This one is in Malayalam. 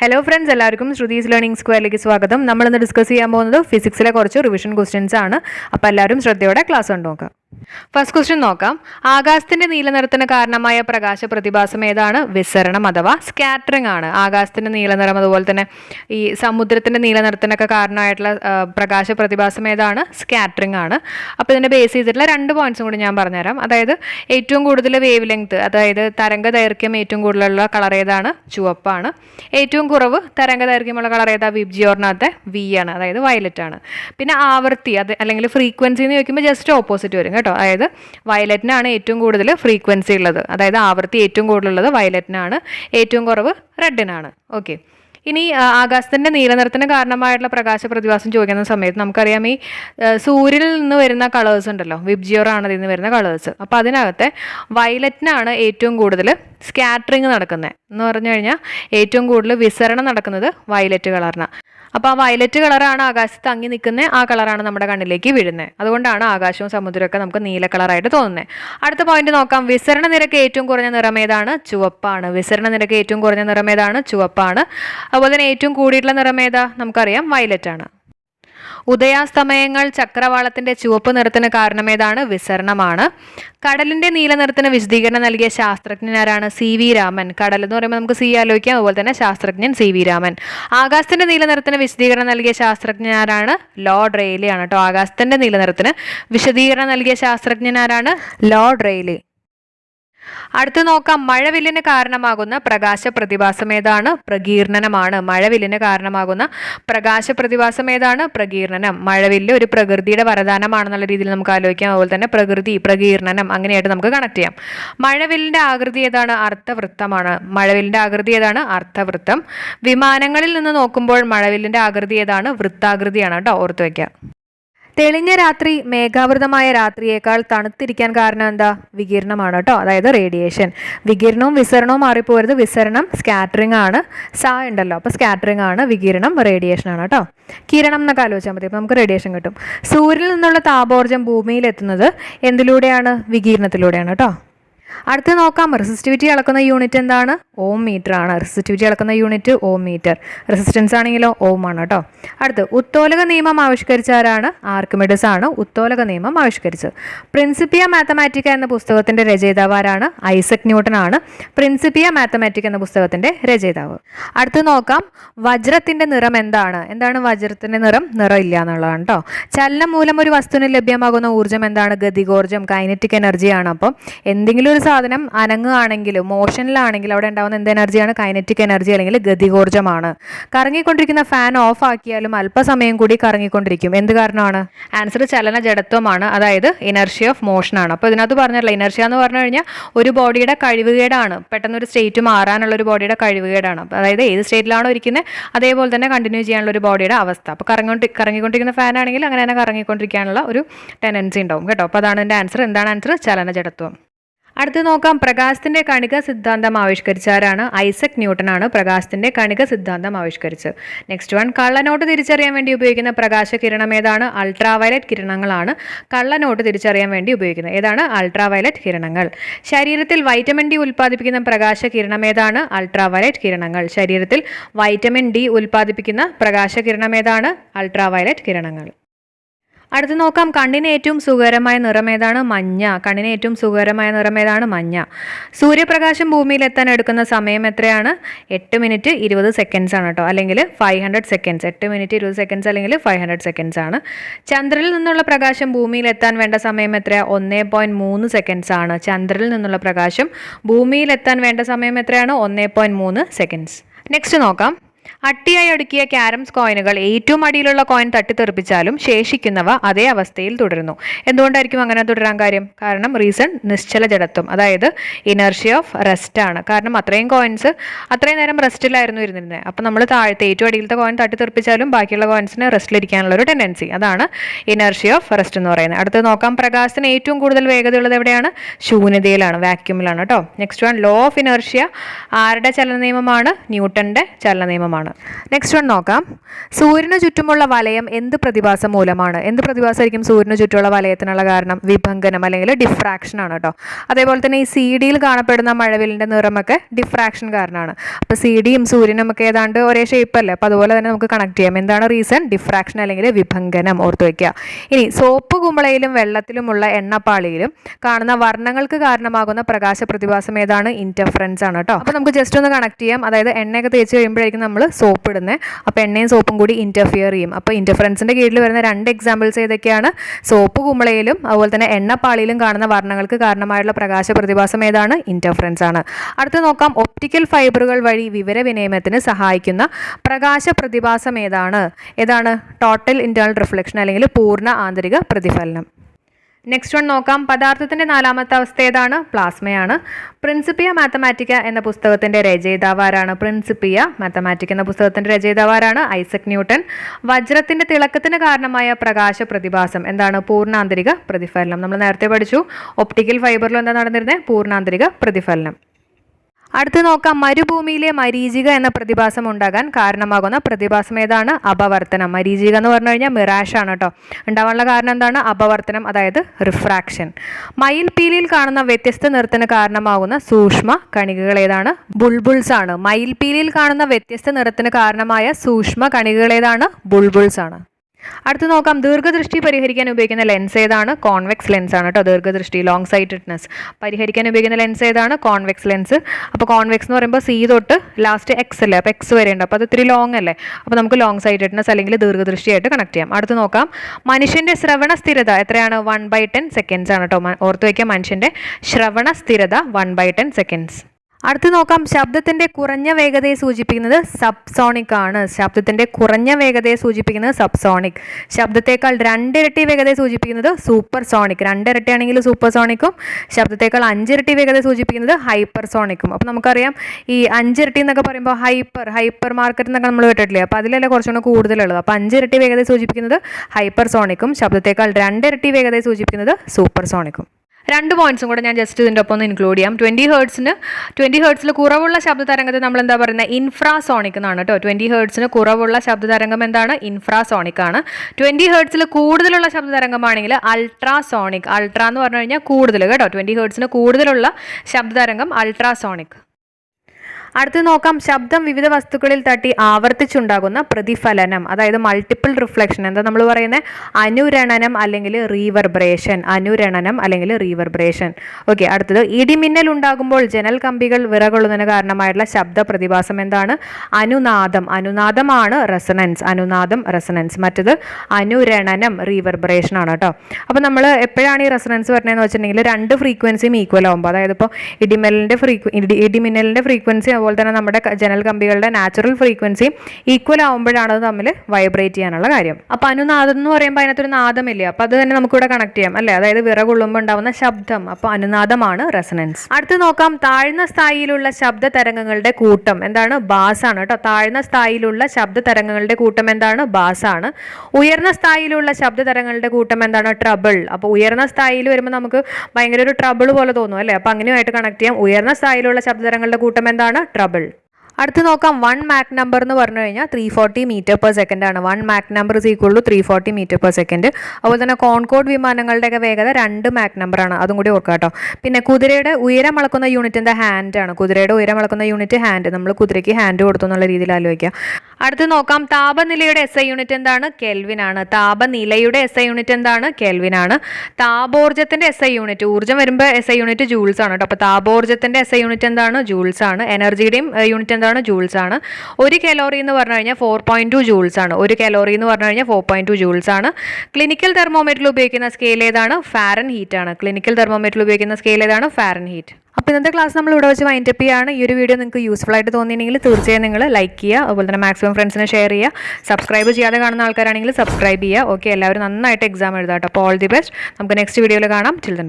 ഹലോ ഫ്രണ്ട്സ് എല്ലാവർക്കും ശ്രുതീസ് ലേണിംഗ് സ്ക്വയറിലേക്ക് സ്വാഗതം. നമ്മളിന്ന് ഡിസ്കസ് ചെയ്യാൻ പോകുന്നത് ഫിസിക്സിലെ കുറച്ച് റിവിഷൻ ക്വസ്റ്റ്യൻസ് ആണ്. അപ്പോൾ എല്ലാവരും ശ്രദ്ധയോടെ ക്ലാസ് കണ്ടു നോക്കാം. ഫസ്റ്റ് ക്വസ്റ്റ്യൻ നോക്കാം. ആകാശത്തിന്റെ നീലനിറത്തിന് കാരണമായ പ്രകാശ പ്രതിഭാസം ഏതാണ്? വിസരണം അഥവാ സ്കാറ്ററിംഗ് ആണ്. ആകാശത്തിന്റെ നീലനിറം അതുപോലെ തന്നെ ഈ സമുദ്രത്തിന്റെ നീലനിറത്തിനൊക്കെ കാരണമായിട്ടുള്ള പ്രകാശ പ്രതിഭാസം ഏതാണ്? സ്കാറ്ററിംഗ് ആണ്. അപ്പോൾ ഇതിന്റെ ബേസ് ചെയ്തിട്ടുള്ള രണ്ട് പോയിന്റ്സും കൂടി ഞാൻ പറഞ്ഞുതരാം. അതായത് ഏറ്റവും കൂടുതൽ വേവ് ലെങ്ത് അതായത് തരംഗ ദൈർഘ്യം ഏറ്റവും കൂടുതലുള്ള കളർ ഏതാണ്? ചുവപ്പാണ്. ഏറ്റവും കുറവ് തരംഗ ദൈർഘ്യമുള്ള കളർ ഏതാ? വിബ്ജിയോറിനകത്തെ വി ആണ് അതായത് വയലറ്റ് ആണ്. പിന്നെ ആവർത്തി അത് അല്ലെങ്കിൽ ഫ്രീക്വൻസി എന്ന് ചോദിക്കുമ്പോൾ ജസ്റ്റ് ഓപ്പോസിറ്റ് വരും. കേട്ടോ. അതായത് വയലറ്റിനാണ് ഏറ്റവും കൂടുതൽ ഫ്രീക്വൻസി ഉള്ളത്. അതായത് ആവർത്തി ഏറ്റവും കൂടുതലുള്ളത് വയലറ്റിനാണ്. ഏറ്റവും കുറവ് റെഡിനാണ്. ഓക്കെ. ഇനി ആകാശത്തിന്റെ നീലനിറത്തിന് കാരണമായിട്ടുള്ള പ്രകാശ പ്രതിഭാസം ചോദിക്കുന്ന സമയത്ത് നമുക്കറിയാം ഈ സൂര്യനിൽ നിന്ന് വരുന്ന കളേഴ്സ് ഉണ്ടല്ലോ. ഇതിൽ നിന്ന് വരുന്ന കളേഴ്സ് അപ്പോൾ അതിനകത്തെ വയലറ്റിനാണ് ഏറ്റവും കൂടുതൽ സ്കാറ്ററിങ് നടക്കുന്നത്. എന്ന് പറഞ്ഞു കഴിഞ്ഞാൽ ഏറ്റവും കൂടുതൽ വിസരണം നടക്കുന്നത് വയലറ്റ് കളറിനാണ് അപ്പോൾ ആ വയലറ്റ് കളറാണ് ആകാശത്ത് തങ്ങി നിൽക്കുന്നത് ആ കളറാണ് നമ്മുടെ കണ്ണിലേക്ക് വീഴുന്നത് അതുകൊണ്ടാണ് ആകാശവും സമുദ്രമൊക്കെ നമുക്ക് നീല കളറായിട്ട് തോന്നുന്നത് അടുത്ത പോയിന്റ് നോക്കാം. വിസരണ നിരക്ക് ഏറ്റവും കുറഞ്ഞ നിറമേതാണ് ചുവപ്പാണ്. വിസരണ നിരക്ക് ഏറ്റവും കുറഞ്ഞ നിറമേതാണ് ചുവപ്പാണ്. അതുപോലെ തന്നെ ഏറ്റവും കൂടിയിട്ടുള്ള നിറം ഏതാ? നമുക്കറിയാം വയലറ്റ് ആണ് ഉദയാസ്തമയങ്ങൾ ചക്രവാളത്തിന്റെ ചുവപ്പ് നിറത്തിന് കാരണമേതാണ് വിസരണമാണ് കടലിന്റെ നീല നിറത്തിന് വിശദീകരണം നൽകിയ ശാസ്ത്രജ്ഞൻ ആരാണ്? C V Raman. കടൽ എന്ന് പറയുമ്പോൾ നമുക്ക് സി ആലോചിക്കാം. അതുപോലെ തന്നെ ശാസ്ത്രജ്ഞൻ സി വി രാമൻ. ആകാശത്തിന്റെ നീല നിറത്തിന് വിശദീകരണം നൽകിയ ശാസ്ത്രജ്ഞൻ ആരാണ്? ലോർഡ് റെയിലി ആണ് കേട്ടോ. ആകാശത്തിന്റെ നീല നിറത്തിന് വിശദീകരണം നൽകിയ ശാസ്ത്രജ്ഞൻ ആരാണ്? Lord Rayleigh. അടുത്ത് നോക്കാം. മഴവില്ലിന് കാരണമാകുന്ന പ്രകാശ പ്രതിഭാസം ഏതാണ്? പ്രകീർണനമാണ്. മഴവില്ലിന് കാരണമാകുന്ന പ്രകാശ പ്രതിഭാസം ഏതാണ്? പ്രകീർണനം. മഴവില്ല് ഒരു പ്രകൃതിയുടെ വരദാനമാണെന്നുള്ള രീതിയിൽ നമുക്ക് ആലോചിക്കാം. അതുപോലെ തന്നെ പ്രകൃതി പ്രകീർണനം അങ്ങനെയായിട്ട് നമുക്ക് കണക്ട് ചെയ്യാം. മഴവില്ലിന്റെ ആകൃതി ഏതാണ്? അർത്ഥവൃത്തമാണ്. മഴവില്ലിന്റെ ആകൃതി ഏതാണ്? അർത്ഥവൃത്തം. വിമാനങ്ങളിൽ നിന്ന് നോക്കുമ്പോൾ മഴവില്ലിന്റെ ആകൃതി ഏതാണ്? വൃത്താകൃതിയാണ്. കേട്ടോ ഓർത്ത് വെക്കുക തെളിഞ്ഞ രാത്രി മേഘാവൃതമായ രാത്രിയേക്കാൾ തണുത്തിരിക്കാൻ കാരണം എന്താ? വികിരണമാണ് കേട്ടോ. അതായത് റേഡിയേഷൻ. വികിരണവും വിസരണവും മാറിപ്പോരുത് വിസരണം സ്കാറ്ററിംഗ് ആണ്. സാ ഉണ്ടല്ലോ. അപ്പോൾ സ്കാറ്ററിംഗ് ആണ് വികിരണം റേഡിയേഷൻ ആണ് കേട്ടോ. കിരണം എന്നൊക്കെ ആലോചിച്ചാൽ മതി. അപ്പോൾ നമുക്ക് റേഡിയേഷൻ കിട്ടും. സൂര്യനിൽ നിന്നുള്ള താപോർജം ഭൂമിയിൽ എത്തുന്നത് എന്തിലൂടെയാണ്? വികിരണത്തിലൂടെയാണ് കേട്ടോ. അടുത്ത് നോക്കാം. റെസിസ്റ്റിവിറ്റി അളക്കുന്ന യൂണിറ്റ് എന്താണ്? ഓം മീറ്റർ ആണ്. റെസിസ്റ്റിവിറ്റി അളക്കുന്ന യൂണിറ്റ് ഓം മീറ്റർ റെസിസ്റ്റൻസ് ആണെങ്കിലോ ഓം ആണ് കേട്ടോ അടുത്ത് ഉത്തോലക നിയമം ആവിഷ്കരിച്ച ആരാണ്? ആർക്കിമിഡസ് ആണ്. ഉത്തോലക നിയമം ആവിഷ്കരിച്ചത്. പ്രിൻസിപ്പിയ മാത്തമാറ്റിക്ക എന്ന പുസ്തകത്തിന്റെ രചയിതാവ് ആരാണ്? ഐസക് ന്യൂട്ടൺ ആണ്. പ്രിൻസിപ്പിയ മാത്തമാറ്റിക് എന്ന പുസ്തകത്തിന്റെ രചയിതാവ്. അടുത്ത് നോക്കാം. വജ്രത്തിന്റെ നിറം എന്താണ്? എന്താണ് വജ്രത്തിന്റെ നിറം? നിറം ഇല്ല എന്നുള്ളതാണ് കേട്ടോ ചലനം മൂലം ഒരു വസ്തുവിന് ലഭ്യമാകുന്ന ഊർജം എന്താണ്? ഗതികോർജം കൈനറ്റിക് എനർജിയാണ് അപ്പം എന്തെങ്കിലും ഒരു സാധനം അനങ്ങുകയാണെങ്കിലും മോഷനിലാണെങ്കിലും അവിടെ ഉണ്ടാകുന്ന എന്ത് എനർജിയാണ് കൈനറ്റിക് എനർജി അല്ലെങ്കിൽ ഗതികോർജമാണ്. കറങ്ങിക്കൊണ്ടിരിക്കുന്ന ഫാൻ ഓഫ് ആക്കിയാലും അല്പസമയം കൂടി കറങ്ങിക്കൊണ്ടിരിക്കും. എന്ത് കാരണമാണ്? ആൻസർ ചലന ജഡത്വമാണ് അതായത് ഇനർഷ്യ ഓഫ് മോഷൻ ആണ്. അപ്പോൾ ഇതിനകത്ത് പറഞ്ഞല്ലോ ഇനർഷ്യ എന്ന് പറഞ്ഞു കഴിഞ്ഞാൽ ഒരു ബോഡിയുടെ കഴിവുകേടാണ്. പെട്ടെന്ന് ഒരു സ്റ്റേറ്റ് മാറാനുള്ള ഒരു ബോഡിയുടെ കഴിവുകേടാണ്. അതായത് ഏത് സ്റ്റേറ്റിലാണോ ഇരിക്കുന്നത് അതേപോലെ തന്നെ കണ്ടിന്യൂ ചെയ്യാനുള്ള ഒരു ബോഡിയുടെ അവസ്ഥ. അപ്പോൾ കറങ്ങി കറങ്ങിക്കൊണ്ടിരിക്കുന്ന ഫാൻ ആണെങ്കിൽ അങ്ങനെ തന്നെ കറങ്ങിക്കൊണ്ടിരിക്കാനുള്ള ഒരു ടെൻഡൻസി ഉണ്ടാവും. കേട്ടോ? അപ്പോൾ അതാണ് എന്റെ ആൻസർ എന്താണ് ആൻസർ ചലന ജഡത്വം അടുത്ത് നോക്കാം. പ്രകാശത്തിന്റെ കണിക സിദ്ധാന്തം ആവിഷ്കരിച്ച ആരാണ് ഐസക് ന്യൂട്ടൺ ആണ് പ്രകാശത്തിന്റെ കണിക സിദ്ധാന്തം ആവിഷ്കരിച്ചത്. നെക്സ്റ്റ് വൺ കള്ളനോട്ട് തിരിച്ചറിയാൻ വേണ്ടി ഉപയോഗിക്കുന്ന പ്രകാശ കിരണം ഏതാണ്? അൾട്രാവയലറ്റ് കിരണങ്ങളാണ് കള്ളനോട്ട് തിരിച്ചറിയാൻ വേണ്ടി ഉപയോഗിക്കുന്നത്. ഏതാണ്? അൾട്രാവയലറ്റ് കിരണങ്ങൾ. ശരീരത്തിൽ വൈറ്റമിൻ ഡി ഉൽപ്പാദിപ്പിക്കുന്ന പ്രകാശ കിരണം ഏതാണ്? അൾട്രാവയലറ്റ് കിരണങ്ങൾ. ശരീരത്തിൽ വൈറ്റമിൻ ഡി ഉൽപ്പാദിപ്പിക്കുന്ന പ്രകാശ കിരണം ഏതാണ്? അൾട്രാവയലറ്റ് കിരണങ്ങൾ. അടുത്ത് നോക്കാം. കണ്ണിന് ഏറ്റവും സുഖകരമായ ഏതാണ്? മഞ്ഞ. കണ്ണിന് ഏറ്റവും സുഖകരമായ ഏതാണ്? മഞ്ഞ. സൂര്യപ്രകാശം ഭൂമിയിൽ എത്താൻ എടുക്കുന്ന സമയം എത്രയാണ്? എട്ട് മിനിറ്റ് ഇരുപത് സെക്കൻഡ്സ് ആണ് കേട്ടോ അല്ലെങ്കിൽ ഫൈവ് ഹൺഡ്രഡ് സെക്കൻഡ്സ് എട്ട് മിനിറ്റ് ഇരുപത് സെക്കൻഡ്സ് അല്ലെങ്കിൽ ഫൈവ് ഹൺഡ്രഡ് സെക്കൻഡ്സ് ആണ്. ചന്ദ്രനിൽ നിന്നുള്ള പ്രകാശം ഭൂമിയിൽ എത്താൻ വേണ്ട സമയം എത്രയാണ് ഒന്നേ പോയിന്റ് മൂന്ന് സെക്കൻഡ്സ് ആണ്. ചന്ദ്രനിൽ നിന്നുള്ള പ്രകാശം ഭൂമിയിൽ എത്താൻ വേണ്ട സമയം എത്രയാണ്? ഒന്നേ പോയിന്റ് മൂന്ന് സെക്കൻഡ്സ് നെക്സ്റ്റ് നോക്കാം. അട്ടിയായി അടുക്കിയ ക്യാരംസ് കോയിനുകൾ ഏറ്റവും അടിയിലുള്ള കോയിൻ തട്ടിത്തെറിപ്പിച്ചാലും ശേഷിക്കുന്നവ അതേ അവസ്ഥയിൽ തുടരുന്നു. എന്തുകൊണ്ടായിരിക്കും അങ്ങനെ തുടരാൻ കാര്യം? കാരണം റീസൺ നിശ്ചല ജഡത്വം അതായത് ഇനർഷ്യ ഓഫ് റെസ്റ്റ് ആണ്. കാരണം അത്രയും കോയിൻസ് അത്രയും നേരം റെസ്റ്റിലായിരുന്നു ഇരുന്നിരുന്നത് അപ്പം നമ്മൾ താഴത്തെ ഏറ്റവും അടിയിലത്തെ കോയിൻ തട്ടിത്തെറിപ്പിച്ചാലും ബാക്കിയുള്ള കോയിൻസിന് റെസ്റ്റിലിരിക്കാനുള്ള ഒരു ടെൻഡൻസി. അതാണ് ഇനർഷ്യ ഓഫ് റെസ്റ്റ് എന്ന് പറയുന്നത്. അടുത്ത് നോക്കാം. പ്രകാശത്തിന് ഏറ്റവും കൂടുതൽ വേഗതയുള്ളത് എവിടെയാണ്? ശൂന്യതയിലാണ് വാക്യൂമിലാണ് കേട്ടോ. Next one law of inertia ആരുടെ ചലന നിയമമാണ് ന്യൂട്ടന്റെ ചലന നിയമമാണ് മൂലമാണ് നെക്സ്റ്റ് വൺ നോക്കാം. സൂര്യന് ചുറ്റുമുള്ള വലയം എന്ത് പ്രതിഭാസം മൂലമാണ്? എന്ത് പ്രതിഭാസമായിരിക്കും സൂര്യന് ചുറ്റുമുള്ള വലയത്തിനുള്ള കാരണം? വിഭംഗനം അല്ലെങ്കിൽ ഡിഫ്രാക്ഷൻ ആണ് കേട്ടോ അതേപോലെ തന്നെ ഈ സി ഡിയിൽ കാണപ്പെടുന്ന മഴവിലിന്റെ നിറമൊക്കെ ഡിഫ്രാക്ഷൻ കാരണമാണ്. അപ്പോൾ സി ഡിയും സൂര്യനും ഒക്കെ ഏതാണ്ട് ഒരേ ഷേപ്പ് അല്ലേ? അപ്പോൾ അതുപോലെ തന്നെ നമുക്ക് കണക്ട് ചെയ്യാം. എന്താണ് റീസൺ ഡിഫ്രാക്ഷൻ അല്ലെങ്കിൽ വിഭംഗനം ഓർത്ത് വയ്ക്കുക ഇനി സോപ്പ് കുമ്പളയിലും വെള്ളത്തിലുമുള്ള എണ്ണപ്പാളിയിലും കാണുന്ന വർണങ്ങൾക്ക് കാരണമാകുന്ന പ്രകാശ പ്രതിഭാസം ഏതാണ്? ഇന്റർഫറൻസ് ആണ് കേട്ടോ അപ്പോൾ നമുക്ക് ജസ്റ്റ് ഒന്ന് കണക്ട് ചെയ്യാം. അതായത് എണ്ണയൊക്കെ തേച്ച് കഴിയുമ്പോഴേക്കും നമ്മൾ സോപ്പ് ഇടുന്നത് അപ്പോൾ എണ്ണയും സോപ്പും കൂടി ഇന്റർഫിയർ ചെയ്യും. അപ്പോൾ ഇന്റർഫറൻസിന്റെ കീഴിൽ വരുന്ന രണ്ട് എക്സാമ്പിൾസ് ഏതൊക്കെയാണ്? സോപ്പ് കുമ്പളയിലും അതുപോലെ തന്നെ എണ്ണപ്പാളിയിലും കാണുന്ന വർണങ്ങൾക്ക് കാരണമായുള്ള പ്രകാശ പ്രതിഭാസം ഏതാണ്? ഇന്റർഫറൻസ് ആണ്. അടുത്ത് നോക്കാം. ഒപ്റ്റിക്കൽ ഫൈബറുകൾ വഴി വിവരവിനിമയത്തിന് സഹായിക്കുന്ന പ്രകാശ പ്രതിഭാസം ഏതാണ്? ഏതാണ്? ടോട്ടൽ ഇന്റേർണൽ റിഫ്ലക്ഷൻ അല്ലെങ്കിൽ പൂർണ ആന്തരിക പ്രതിഫലനം. നെക്സ്റ്റ് വൺ നോക്കാം. പദാർത്ഥത്തിന്റെ നാലാമത്തെ അവസ്ഥ ഏതാണ്? പ്ലാസ്മയാണ് പ്രിൻസിപ്പിയ മാത്തമാറ്റിക്ക എന്ന പുസ്തകത്തിന്റെ രചയിതാവാരാണ് പ്രിൻസിപ്പിയ മാത്തമാറ്റിക്ക എന്ന പുസ്തകത്തിന്റെ രചയിതാവാരാണ് ഐസക് ന്യൂട്ടൺ വജ്രത്തിന്റെ തിളക്കത്തിന് കാരണമായ പ്രകാശ പ്രതിഭാസം എന്താണ്? പൂർണാന്തരിക പ്രതിഫലനം. നമ്മൾ നേരത്തെ പഠിച്ചു. ഒപ്റ്റിക്കൽ ഫൈബറിൽ എന്താ നടന്നിരുന്നത് പൂർണാന്തരിക പ്രതിഫലനം. അടുത്ത് നോക്കാം. മരുഭൂമിയിലെ മരീചിക എന്ന പ്രതിഭാസം ഉണ്ടാകാൻ കാരണമാകുന്ന പ്രതിഭാസം ഏതാണ്? അപവർത്തനം. മരീചിക എന്ന് പറഞ്ഞു കഴിഞ്ഞാൽ മിറാഷ് ആണ് കേട്ടോ. ഉണ്ടാവാനുള്ള കാരണം എന്താണ്? അപവർത്തനം അതായത് റിഫ്രാക്ഷൻ മയിൽപീലിയിൽ കാണുന്ന വ്യത്യസ്ത നിറത്തിന് കാരണമാകുന്ന സൂക്ഷ്മ കണികകൾ ഏതാണ്? ബുൾബുൾസ് ആണ്. മയിൽപീലിയിൽ കാണുന്ന വ്യത്യസ്ത നിറത്തിന് കാരണമായ സൂക്ഷ്മ കണികകൾ ഏതാണ്? ബുൾബുൾസ് ആണ്. അടുത്ത് നോക്കാം. ദീർഘദൃഷ്ടി പരിഹരിക്കാൻ ഉപയോഗിക്കുന്ന ലെൻസ് ഏതാണ്? കോൺവെക്സ് ലെൻസ് ആണ് കേട്ടോ ദീർഘദൃഷ്ടി ലോങ് സൈറ്റഡ്നെസ് പരിഹരിക്കാൻ ഉപയോഗിക്കുന്ന ലെൻസ് ഏതാണ്? കോൺവെക്സ് ലെൻസ് അപ്പോൾ കോൺവെക്സ് എന്ന് പറയുമ്പോൾ സി തൊട്ട് ലാസ്റ്റ് എക്സ് അല്ലേ? അപ്പോൾ എക്സ് വരെ ഉണ്ട്. അപ്പോൾ അത് ഇത്തിരി ലോങ് അല്ലേ? അപ്പോൾ നമുക്ക് ലോങ് സൈറ്റഡ്നെസ് അല്ലെങ്കിൽ ദീർഘദൃഷ്ടിയായിട്ട് കണക്ട് ചെയ്യാം. അടുത്ത് നോക്കാം. മനുഷ്യന്റെ ശ്രവണ സ്ഥിരത എത്രയാണ്? വൺ ബൈ ടെൻ സെക്കൻഡ്സ് ആണ് കേട്ടോ ഓർത്ത് വയ്ക്കുക മനുഷ്യന്റെ ശ്രവണ സ്ഥിരത വൺ ബൈ ടെൻ സെക്കൻഡ്സ് അടുത്ത് നോക്കാം. ശബ്ദത്തിന്റെ കുറഞ്ഞ വേഗതയെ സൂചിപ്പിക്കുന്നത് സബ്സോണിക് ആണ്. ശബ്ദത്തിന്റെ കുറഞ്ഞ വേഗതയെ സൂചിപ്പിക്കുന്നത് സബ്സോണിക് ശബ്ദത്തേക്കാൾ രണ്ടിരട്ടി വേഗതയെ സൂചിപ്പിക്കുന്നത് സൂപ്പർ സോണിക് രണ്ടിരട്ടി ആണെങ്കിൽ സൂപ്പർ സോണിക്കും ശബ്ദത്തേക്കാൾ അഞ്ചിരട്ടി വേഗതയെ സൂചിപ്പിക്കുന്നത് ഹൈപ്പർ സോണിക്കും അപ്പോൾ നമുക്കറിയാം ഈ അഞ്ചിരട്ടി എന്നൊക്കെ പറയുമ്പോൾ ഹൈപ്പർ ഹൈപ്പർ മാർക്കറ്റ് എന്നൊക്കെ നമ്മൾ കേട്ടിട്ടില്ലേ? അപ്പോൾ അതിലല്ലേ കുറച്ചുകൂടെ കൂടുതലുള്ളത്. അപ്പോൾ അഞ്ചിരട്ടി വേഗതയെ സൂചിപ്പിക്കുന്നത് ഹൈപ്പർ സോണിക്കും ശബ്ദത്തേക്കാൾ രണ്ടിരട്ടി വേഗതയെ സൂചിപ്പിക്കുന്നത് സൂപ്പർ സോണിക്കും രണ്ട് പോയിന്റ്സും കൂടെ ഞാൻ ജസ്റ്റ് ഇതിന്റെ ഒപ്പം ഒന്ന് ഇൻക്ലൂഡ് ചെയ്യാം. ട്വന്റി ഹേർട്സിന് ട്വന്റി ഹേർട്സിൽ കുറവുള്ള ശബ്ദ തരംഗത്തെ നമ്മൾ എന്താ പറയുന്നത് ഇൻഫ്രാസോണിക് എന്നാണ് കേട്ടോ. ട്വന്റി ഹേർട്സിന് കുറവുള്ള ശബ്ദ തരംഗം എന്താണ്? ഇൻഫ്രാസോണിക് ആണ്. ട്വന്റി ഹേർട്സിൽ കൂടുതലുള്ള ശബ്ദ തരംഗമാണെങ്കിൽ അൾട്രാസോണിക് അൾട്രാ എന്ന് പറഞ്ഞു കഴിഞ്ഞാൽ കൂടുതൽ കേട്ടോ. ട്വന്റി ഹേർട്സിന് കൂടുതലുള്ള ശബ്ദ തരംഗം അൾട്രാസോണിക് അടുത്ത് നോക്കാം. ശബ്ദം വിവിധ വസ്തുക്കളിൽ തട്ടി ആവർത്തിച്ചുണ്ടാകുന്ന പ്രതിഫലനം. അതായത് മൾട്ടിപ്പിൾ റിഫ്ലക്ഷൻ എന്താ നമ്മൾ പറയുന്നത് അനുരണനം അല്ലെങ്കിൽ റീവർബ്രേഷൻ അനുരണനം അല്ലെങ്കിൽ റീവർബ്രേഷൻ ഓക്കെ അടുത്തത്. ഇടിമിന്നൽ ഉണ്ടാകുമ്പോൾ ജനൽ കമ്പികൾ വിറകൊള്ളുന്നതിന് കാരണമായിട്ടുള്ള ശബ്ദ പ്രതിഭാസം എന്താണ്? അനുനാദം. അനുനാദമാണ് റെസണൻസ് അനുനാദം റെസണൻസ് മറ്റത് അനുരണനം റീവർബ്രേഷൻ ആണ് കേട്ടോ. അപ്പോൾ നമ്മൾ എപ്പോഴാണ് ഈ റെസണൻസ് പറഞ്ഞതെന്ന് വെച്ചിട്ടുണ്ടെങ്കിൽ രണ്ട് ഫ്രീക്വൻസിയും ഈക്വൽ ആകുമ്പോൾ അതായത് ഇപ്പോൾ ഇടിമിന്നലിന്റെ ഫ്രീക്വ ഇടി ഇടിമിന്നലിന്റെ ഫ്രീക്വൻസി അതുപോലെ തന്നെ നമ്മുടെ ജനൽ കമ്പികളുടെ നാച്ചുറൽ ഫ്രീക്വൻസി ഈക്വൽ ആകുമ്പോഴാണ് അത് തമ്മിൽ വൈബ്രേറ്റ് ചെയ്യാനുള്ള കാര്യം. അപ്പോൾ അനുനാദം എന്ന് പറയുമ്പോൾ അതിനകത്തൊരു നാദമില്ല? അപ്പോൾ അത് തന്നെ നമുക്കിവിടെ കണക്ട് ചെയ്യാം അല്ലേ? അതായത് വിറകൊള്ളുമ്പോൾ ഉണ്ടാവുന്ന ശബ്ദം. അപ്പോൾ അനുനാദമാണ് റെസണൻസ് അടുത്ത് നോക്കാം താഴ്ന്ന സ്ഥായിലുള്ള ശബ്ദ തരംഗങ്ങളുടെ കൂട്ടം എന്താണ്? ബാസാണ് കേട്ടോ. താഴ്ന്ന സ്ഥായിലുള്ള ശബ്ദ തരംഗങ്ങളുടെ കൂട്ടം എന്താണ്? ബാസാണ് ഉയർന്ന സ്ഥായിലുള്ള ശബ്ദ തരംഗങ്ങളുടെ കൂട്ടം എന്താണ്? ട്രബിൾ അപ്പോൾ ഉയർന്ന സ്ഥായിൽ വരുമ്പോൾ നമുക്ക് ഭയങ്കര ഒരു ട്രബിൾ പോലെ തോന്നും അല്ലേ? അപ്പോൾ അങ്ങനെയായിട്ട് കണക്ട് ചെയ്യാം. ഉയർന്ന സ്ഥായിലുള്ള ശബ്ദ തരങ്ങളുടെ കൂട്ടം എന്താണ്? ട്രബിൾ അടുത്ത് നോക്കാം. വൺ മാക് നമ്പർ എന്ന് പറഞ്ഞു കഴിഞ്ഞാൽ three forty metre per second ആണ്. One Mach number equal to three forty metre per second അതുപോലെ തന്നെ കോൺകോഡ് വിമാനങ്ങളുടെയൊക്കെ വേഗത രണ്ട് മാക് നമ്പർ ആണ്. അതും കൂടി ഓർക്കുക കേട്ടോ. പിന്നെ കുതിരയുടെ ഉയരം അളക്കുന്ന യൂണിറ്റ് എന്താ ഹാൻഡ് ആണ്. കുതിരയുടെ ഉയരം അളക്കുന്ന യൂണിറ്റ് ഹാൻഡ് നമ്മൾ കുതിരയ്ക്ക് ഹാൻഡ് കൊടുത്തു എന്നുള്ള രീതിയിൽ ആലോചിക്കുക. അടുത്ത് നോക്കാം. താപനിലയുടെ എസ് ഐ യൂണിറ്റ് എന്താണ്? കെൽവിൻ ആണ്. താപനിലയുടെ എസ് ഐ യൂണിറ്റ് എന്താണ്? കെൽവിൻ ആണ്. താപോർജത്തിന്റെ എസ് ഐ യൂണിറ്റ് ഊർജം വരുമ്പോൾ എസ് ഐ യൂണിറ്റ് ജൂൾസ് ആണ് കേട്ടോ. അപ്പോൾ താപോർജത്തിന്റെ എസ് ഐ യൂണിറ്റ് എന്താണ്? ജൂൾസ് ആണ്. എനർജിയുടെയും യൂണിറ്റ് എന്താണ്? ജൂൾസ് ആണ് ഒരു കലോറി എന്ന് പറഞ്ഞു കഴിഞ്ഞാൽ ഫോർ പോയിന്റ് ടു ജൂൾസ് ആണ് ഒരു കലോറി എന്ന് പറഞ്ഞു കഴിഞ്ഞാൽ ഫോർ പോയിന്റ് ടു ജൂൾസ് ആണ് ക്ലിനിക്കൽ തെർമോമീറ്ററിൽ ഉപയോഗിക്കുന്ന സ്കെയിൽ ഏതാണ്? ഫാരൻ ഹീറ്റ് ആണ് ക്ലിനിക്കൽ തെർമോമീറ്ററിൽ ഉപയോഗിക്കുന്ന സ്കെയിൽ ഏതാണ്? ഫാരൻ ഹീറ്റ് അപ്പോൾ ഇന്നത്തെ ക്ലാസ് നമ്മൾ ഇവിടെ വെച്ച് വൈൻഡ് അപ്പ് ചെയ്യുകയാണ് ഈ ഒരു വീഡിയോ നിങ്ങൾക്ക് യൂസ്ഫുൾ ആയിട്ട് തോന്നിയെങ്കിൽ തീർച്ചയായും നിങ്ങൾ ലൈക്ക് ചെയ്യുക. അതുപോലെ തന്നെ മാക്സിമം ഫ്രണ്ട്സിനെ ഷെയർ ചെയ്യുക. സബ്സ്ക്രൈബ് ചെയ്യാതെ കാണുന്ന ആൾക്കാരാണെങ്കിൽ സബ്സ്ക്രൈബ് ചെയ്യുക. ഓക്കെ എല്ലാവരും നന്നായിട്ട് എക്സാം എഴുതാം കേട്ടോ. അപ്പോൾ ഓൾ ദി ബെസ്റ്റ് നമുക്ക് നെക്സ്റ്റ് വീഡിയോയിൽ കാണാം. ചിൽഡ്രൻ